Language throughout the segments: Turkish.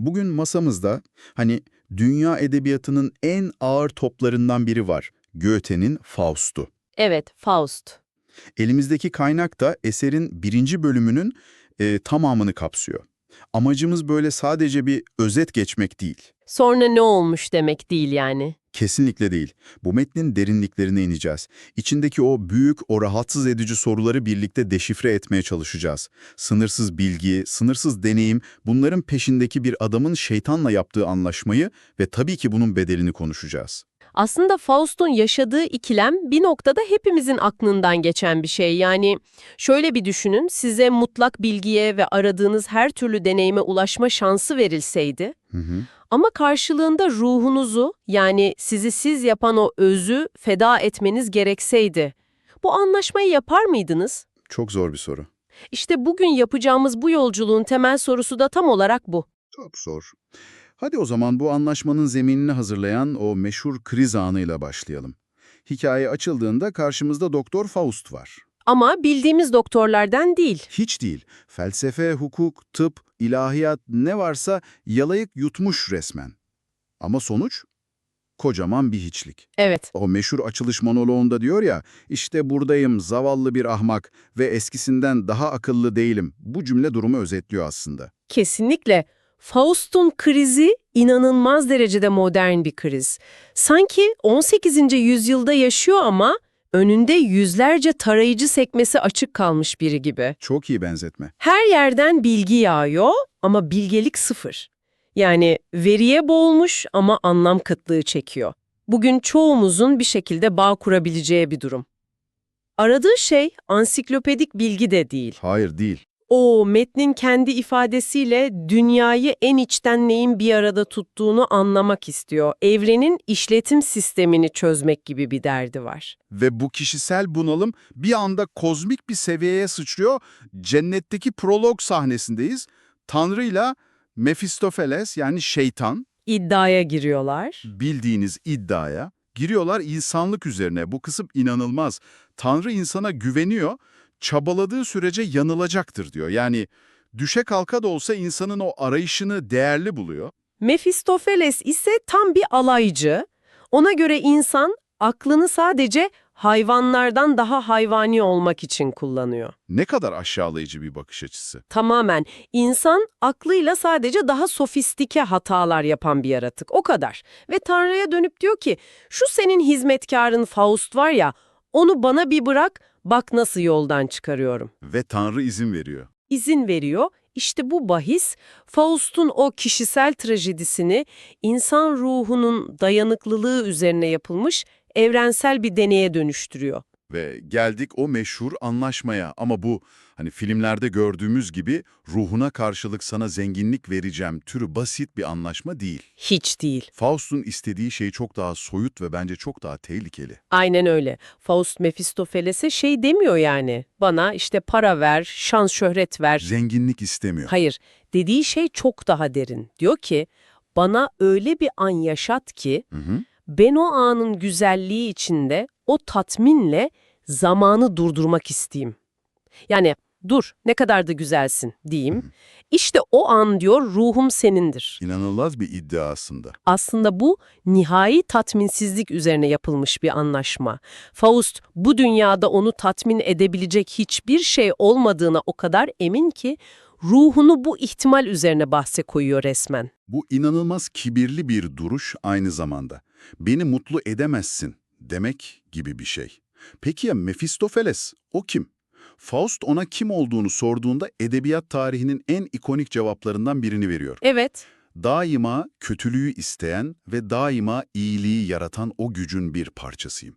Bugün masamızda hani dünya edebiyatının en ağır toplarından biri var. Goethe'nin Faust'u. Evet, Faust. Elimizdeki kaynak da eserin birinci bölümünün e, tamamını kapsıyor. Amacımız böyle sadece bir özet geçmek değil. Sonra ne olmuş demek değil yani. Kesinlikle değil. Bu metnin derinliklerine ineceğiz. İçindeki o büyük, o rahatsız edici soruları birlikte deşifre etmeye çalışacağız. Sınırsız bilgi, sınırsız deneyim, bunların peşindeki bir adamın şeytanla yaptığı anlaşmayı ve tabii ki bunun bedelini konuşacağız. Aslında Faust'un yaşadığı ikilem bir noktada hepimizin aklından geçen bir şey. Yani şöyle bir düşünün, size mutlak bilgiye ve aradığınız her türlü deneyime ulaşma şansı verilseydi Hı hı. Ama karşılığında ruhunuzu yani sizi siz yapan o özü feda etmeniz gerekseydi. Bu anlaşmayı yapar mıydınız? Çok zor bir soru. İşte bugün yapacağımız bu yolculuğun temel sorusu da tam olarak bu. Çok zor. Hadi o zaman bu anlaşmanın zeminini hazırlayan o meşhur kriz anıyla başlayalım. Hikaye açıldığında karşımızda Doktor Faust var. Ama bildiğimiz doktorlardan değil. Hiç değil. Felsefe, hukuk, tıp, ilahiyat ne varsa yalayık yutmuş resmen. Ama sonuç? Kocaman bir hiçlik. Evet. O meşhur açılış monoloğunda diyor ya, işte buradayım zavallı bir ahmak ve eskisinden daha akıllı değilim. Bu cümle durumu özetliyor aslında. Kesinlikle. Faust'un krizi inanılmaz derecede modern bir kriz. Sanki 18. yüzyılda yaşıyor ama önünde yüzlerce tarayıcı sekmesi açık kalmış biri gibi. Çok iyi benzetme. Her yerden bilgi yağıyor ama bilgelik sıfır. Yani veriye boğulmuş ama anlam kıtlığı çekiyor. Bugün çoğumuzun bir şekilde bağ kurabileceği bir durum. Aradığı şey ansiklopedik bilgi de değil. Hayır değil. O metnin kendi ifadesiyle dünyayı en içten neyin bir arada tuttuğunu anlamak istiyor. Evrenin işletim sistemini çözmek gibi bir derdi var. Ve bu kişisel bunalım bir anda kozmik bir seviyeye sıçrıyor. Cennetteki prolog sahnesindeyiz. Tanrı'yla Mefistofeles yani şeytan İddiaya giriyorlar. bildiğiniz iddiaya giriyorlar insanlık üzerine. Bu kısım inanılmaz. Tanrı insana güveniyor, çabaladığı sürece yanılacaktır diyor. Yani düşe kalka da olsa insanın o arayışını değerli buluyor. Mefistofeles ise tam bir alaycı. Ona göre insan aklını sadece hayvanlardan daha hayvani olmak için kullanıyor. Ne kadar aşağılayıcı bir bakış açısı. Tamamen insan aklıyla sadece daha sofistike hatalar yapan bir yaratık. O kadar. Ve Tanrı'ya dönüp diyor ki şu senin hizmetkarın Faust var ya onu bana bir bırak bak nasıl yoldan çıkarıyorum. Ve Tanrı izin veriyor. İzin veriyor. İşte bu bahis Faust'un o kişisel trajedisini insan ruhunun dayanıklılığı üzerine yapılmış evrensel bir deneye dönüştürüyor. Ve geldik o meşhur anlaşmaya ama bu hani filmlerde gördüğümüz gibi ruhuna karşılık sana zenginlik vereceğim türü basit bir anlaşma değil. Hiç değil. Faust'un istediği şey çok daha soyut ve bence çok daha tehlikeli. Aynen öyle. Faust Mefistofeles'e şey demiyor yani. Bana işte para ver, şans şöhret ver. Zenginlik istemiyor. Hayır, dediği şey çok daha derin. Diyor ki, bana öyle bir an yaşat ki Hı hı. ben o anın güzelliği içinde o tatminle zamanı durdurmak isteyeyim. Yani dur ne kadar da güzelsin diyeyim. İşte o an diyor ruhum senindir. İnanılmaz bir iddia aslında. Aslında bu nihai tatminsizlik üzerine yapılmış bir anlaşma. Faust bu dünyada onu tatmin edebilecek hiçbir şey olmadığına o kadar emin ki ruhunu bu ihtimal üzerine bahse koyuyor resmen. Bu inanılmaz kibirli bir duruş aynı zamanda. Beni mutlu edemezsin demek gibi bir şey. Peki ya Mefistofeles? O kim? Faust ona kim olduğunu sorduğunda edebiyat tarihinin en ikonik cevaplarından birini veriyor. Evet, Daima kötülüğü isteyen ve daima iyiliği yaratan o gücün bir parçasıyım.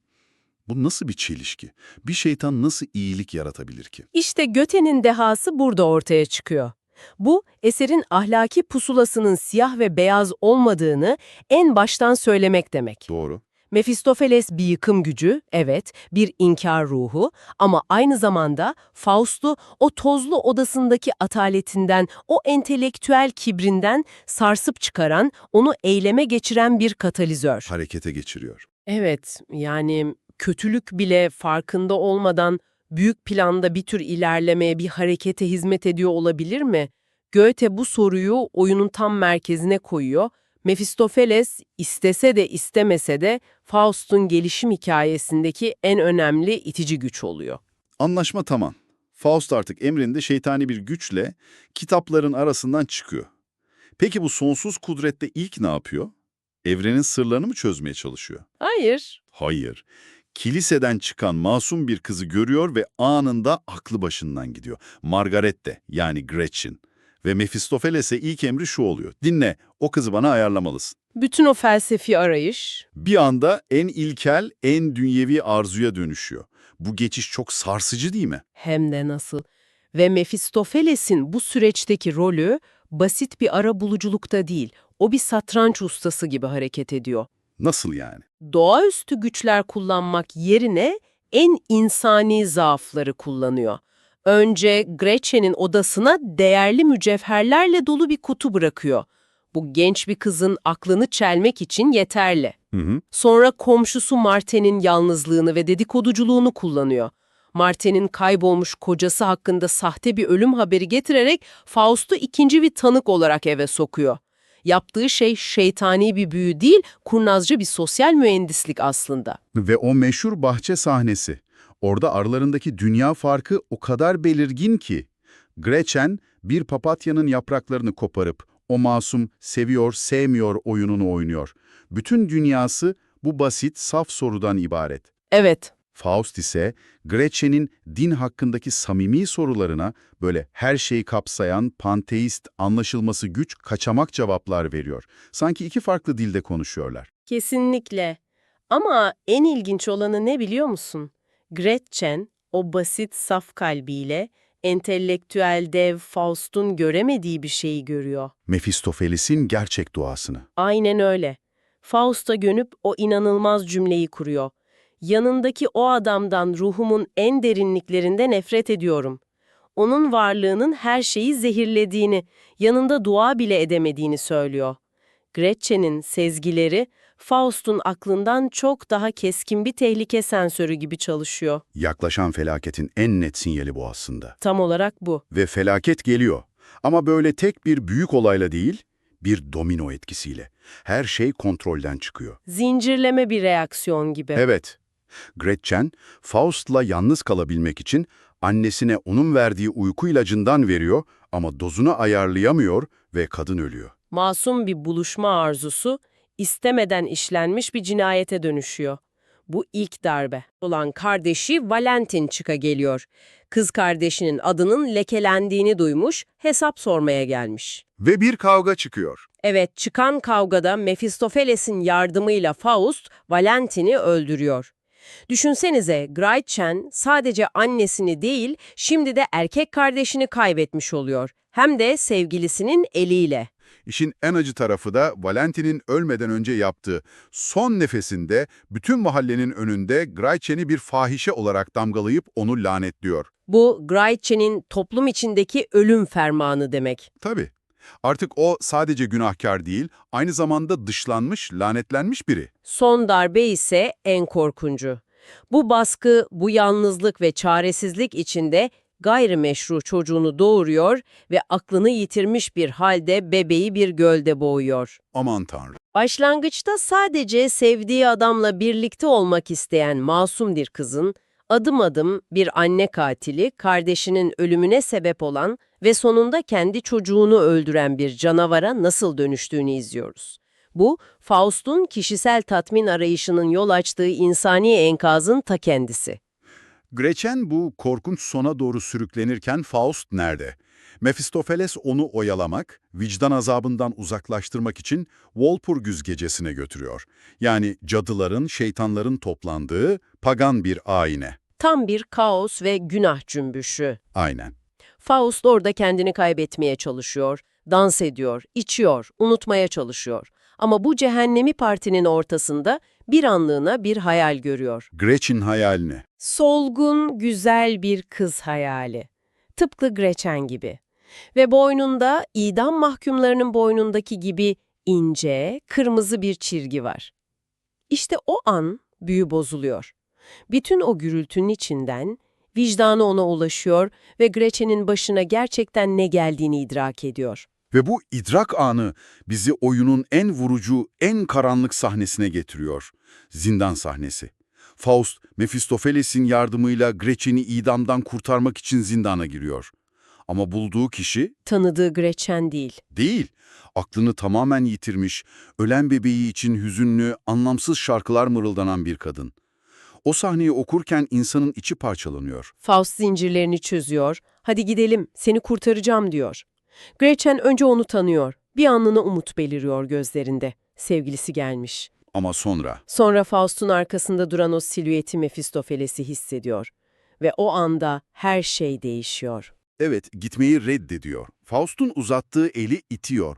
Bu nasıl bir çelişki? Bir şeytan nasıl iyilik yaratabilir ki? işte Göte'nin dehası burada ortaya çıkıyor. Bu, eserin ahlaki pusulasının siyah ve beyaz olmadığını en baştan söylemek demek. Doğru. Mefistofeles bir yıkım gücü, evet, bir inkar ruhu ama aynı zamanda Faust'u o tozlu odasındaki ataletinden, o entelektüel kibrinden sarsıp çıkaran, onu eyleme geçiren bir katalizör. Harekete geçiriyor. Evet, yani kötülük bile farkında olmadan büyük planda bir tür ilerlemeye, bir harekete hizmet ediyor olabilir mi? Goethe bu soruyu oyunun tam merkezine koyuyor. Mephistopheles istese de istemese de Faust'un gelişim hikayesindeki en önemli itici güç oluyor. Anlaşma tamam. Faust artık emrinde şeytani bir güçle kitapların arasından çıkıyor. Peki bu sonsuz kudrette ilk ne yapıyor? Evrenin sırlarını mı çözmeye çalışıyor? Hayır. Hayır. Kiliseden çıkan masum bir kızı görüyor ve anında aklı başından gidiyor. Margarette yani Gretchen. Ve Mephistopheles'e ilk emri şu oluyor. Dinle, o kızı bana ayarlamalısın. Bütün o felsefi arayış, Bir anda en ilkel, en dünyevi arzuya dönüşüyor. Bu geçiş çok sarsıcı değil mi? Hem de nasıl. Ve Mephistopheles'in bu süreçteki rolü basit bir ara buluculukta değil, o bir satranç ustası gibi hareket ediyor. Nasıl yani? Doğaüstü güçler kullanmak yerine en insani zaafları kullanıyor. Önce Gretchen'in odasına değerli mücevherlerle dolu bir kutu bırakıyor. Bu genç bir kızın aklını çelmek için yeterli. Hı hı. Sonra komşusu Marten'in yalnızlığını ve dedikoduculuğunu kullanıyor. Marten'in kaybolmuş kocası hakkında sahte bir ölüm haberi getirerek Faust'u ikinci bir tanık olarak eve sokuyor. Yaptığı şey şeytani bir büyü değil, kurnazca bir sosyal mühendislik aslında. Ve o meşhur bahçe sahnesi. Orada aralarındaki dünya farkı o kadar belirgin ki. Gretchen bir papatyanın yapraklarını koparıp o masum seviyor sevmiyor oyununu oynuyor. Bütün dünyası bu basit saf sorudan ibaret. Evet, Faust ise Gretchen'in din hakkındaki samimi sorularına böyle her şeyi kapsayan, panteist, anlaşılması güç, kaçamak cevaplar veriyor. Sanki iki farklı dilde konuşuyorlar. kesinlikle. Ama en ilginç olanı ne biliyor musun? Gretchen, o basit saf kalbiyle entelektüel dev Faust'un göremediği bir şeyi görüyor. Mephistopheles'in gerçek duasını. Aynen öyle. Faust'a gönüp o inanılmaz cümleyi kuruyor. Yanındaki o adamdan ruhumun en derinliklerinde nefret ediyorum. Onun varlığının her şeyi zehirlediğini, yanında dua bile edemediğini söylüyor. Gretchen'in sezgileri, Faust'un aklından çok daha keskin bir tehlike sensörü gibi çalışıyor. Yaklaşan felaketin en net sinyali bu aslında. Tam olarak bu. Ve felaket geliyor. Ama böyle tek bir büyük olayla değil, bir domino etkisiyle. Her şey kontrolden çıkıyor. Zincirleme bir reaksiyon gibi. Evet. Gretchen, Faust'la yalnız kalabilmek için annesine onun verdiği uyku ilacından veriyor ama dozunu ayarlayamıyor ve kadın ölüyor. Masum bir buluşma arzusu istemeden işlenmiş bir cinayete dönüşüyor. Bu ilk darbe. Olan kardeşi Valentin çıka geliyor. Kız kardeşinin adının lekelendiğini duymuş, hesap sormaya gelmiş. Ve bir kavga çıkıyor. Evet, çıkan kavgada Mephistopheles'in yardımıyla Faust, Valentin'i öldürüyor. Düşünsenize, Gretchen sadece annesini değil, şimdi de erkek kardeşini kaybetmiş oluyor. Hem de sevgilisinin eliyle. İşin en acı tarafı da Valentin'in ölmeden önce yaptığı son nefesinde bütün mahallenin önünde Gretchen'i bir fahişe olarak damgalayıp onu lanetliyor. Bu Gretchen'in toplum içindeki ölüm fermanı demek. Tabii. Artık o sadece günahkar değil, aynı zamanda dışlanmış, lanetlenmiş biri. Son darbe ise en korkuncu. Bu baskı, bu yalnızlık ve çaresizlik içinde gayrimeşru çocuğunu doğuruyor ve aklını yitirmiş bir halde bebeği bir gölde boğuyor. Aman Tanrım. Başlangıçta sadece sevdiği adamla birlikte olmak isteyen masum bir kızın, adım adım bir anne katili, kardeşinin ölümüne sebep olan ve sonunda kendi çocuğunu öldüren bir canavara nasıl dönüştüğünü izliyoruz. Bu, Faust'un kişisel tatmin arayışının yol açtığı insani enkazın ta kendisi. Gretchen bu korkunç sona doğru sürüklenirken Faust nerede? Mephistopheles onu oyalamak, vicdan azabından uzaklaştırmak için Walpurgis gecesine götürüyor. Yani cadıların, şeytanların toplandığı pagan bir ayine. Tam bir kaos ve günah cümbüşü. Aynen. Faust orada kendini kaybetmeye çalışıyor, dans ediyor, içiyor, unutmaya çalışıyor. Ama bu cehennemi partinin ortasında bir anlığına bir hayal görüyor. Gretchen hayalini. Solgun, güzel bir kız hayali. Tıpkı Gretchen gibi. Ve boynunda, idam mahkumlarının boynundaki gibi ince, kırmızı bir çizgi var. İşte o an büyü bozuluyor. Bütün o gürültünün içinden Vicdanı ona ulaşıyor ve Gretchen'in başına gerçekten ne geldiğini idrak ediyor. Ve bu idrak anı bizi oyunun en vurucu, en karanlık sahnesine getiriyor. Zindan sahnesi. Faust, Mephistopheles'in yardımıyla Gretchen'i idamdan kurtarmak için zindana giriyor. Ama bulduğu kişi Tanıdığı Gretchen değil. değil. Aklını tamamen yitirmiş, ölen bebeği için hüzünlü, anlamsız şarkılar mırıldanan bir kadın. O sahneyi okurken insanın içi parçalanıyor. Faust zincirlerini çözüyor. Hadi gidelim, seni kurtaracağım diyor. Gretchen önce onu tanıyor. Bir anlığına umut beliriyor gözlerinde. Sevgilisi gelmiş. Ama sonra Sonra Faust'un arkasında duran o silüeti Mephistopheles'i hissediyor. Ve o anda her şey değişiyor. Evet, gitmeyi reddediyor. Faust'un uzattığı eli itiyor.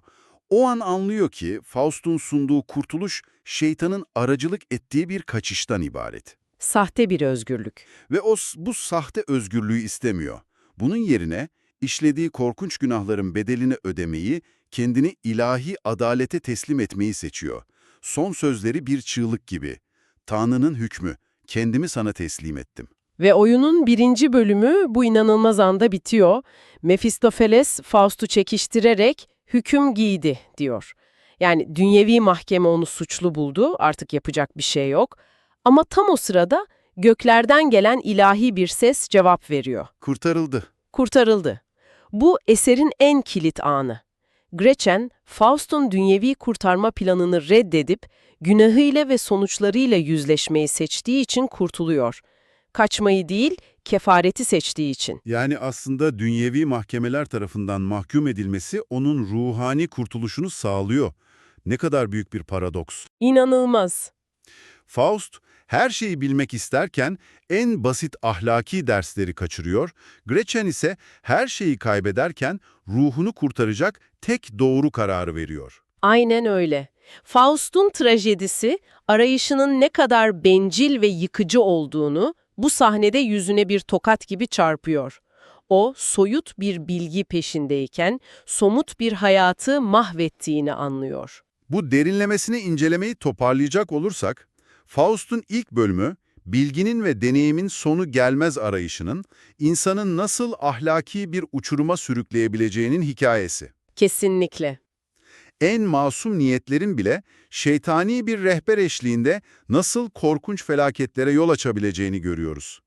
O an anlıyor ki Faust'un sunduğu kurtuluş şeytanın aracılık ettiği bir kaçıştan ibaret. Sahte bir özgürlük. Ve o bu sahte özgürlüğü istemiyor. Bunun yerine işlediği korkunç günahların bedelini ödemeyi, kendini ilahi adalete teslim etmeyi seçiyor. Son sözleri bir çığlık gibi. Tanrı'nın hükmü, kendimi sana teslim ettim. Ve oyunun birinci bölümü bu inanılmaz anda bitiyor. Mephistopheles Faust'u çekiştirerek hüküm giydi diyor. Yani dünyevi mahkeme onu suçlu buldu, artık yapacak bir şey yok. Ama tam o sırada göklerden gelen ilahi bir ses cevap veriyor. Kurtarıldı. Kurtarıldı. Bu eserin en kilit anı. Gretchen, Faust'un dünyevi kurtarma planını reddedip, günahıyla ve sonuçlarıyla yüzleşmeyi seçtiği için kurtuluyor. Kaçmayı değil, kefareti seçtiği için. Yani aslında dünyevi mahkemeler tarafından mahkum edilmesi onun ruhani kurtuluşunu sağlıyor. Ne kadar büyük bir paradoks. İnanılmaz. Faust, her şeyi bilmek isterken en basit ahlaki dersleri kaçırıyor, Gretchen ise her şeyi kaybederken ruhunu kurtaracak tek doğru kararı veriyor. Aynen öyle. Faust'un trajedisi, arayışının ne kadar bencil ve yıkıcı olduğunu bu sahnede yüzüne bir tokat gibi çarpıyor. O, soyut bir bilgi peşindeyken, somut bir hayatı mahvettiğini anlıyor. Bu derinlemesine incelemeyi toparlayacak olursak, Faust'un ilk bölümü, bilginin ve deneyimin sonu gelmez arayışının, insanın nasıl ahlaki bir uçuruma sürükleyebileceğinin hikayesi. Kesinlikle. en masum niyetlerin bile şeytani bir rehber eşliğinde nasıl korkunç felaketlere yol açabileceğini görüyoruz.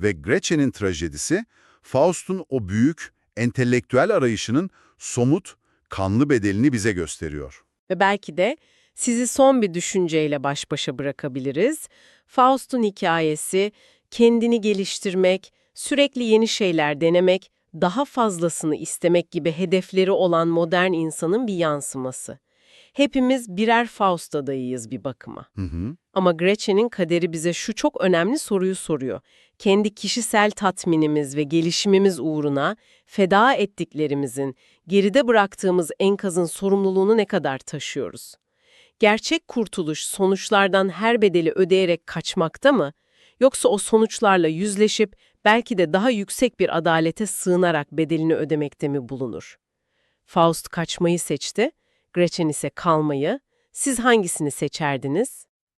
Ve Gretchen'in trajedisi, Faust'un o büyük, entelektüel arayışının somut, kanlı bedelini bize gösteriyor. Ve belki de sizi son bir düşünceyle baş başa bırakabiliriz. Faust'un hikayesi, kendini geliştirmek, sürekli yeni şeyler denemek, daha fazlasını istemek gibi hedefleri olan modern insanın bir yansıması. Hepimiz birer Faust adayıyız bir bakıma. Hı hı. Ama Gretchen'in kaderi bize şu çok önemli soruyu soruyor. Kendi kişisel tatminimiz ve gelişimimiz uğruna feda ettiklerimizin, geride bıraktığımız enkazın sorumluluğunu ne kadar taşıyoruz? Gerçek kurtuluş sonuçlardan her bedeli ödeyerek kaçmakta mı? Yoksa o sonuçlarla yüzleşip belki de daha yüksek bir adalete sığınarak bedelini ödemekte mi bulunur? Faust kaçmayı seçti, Gretchen ise kalmayı. Siz hangisini seçerdiniz?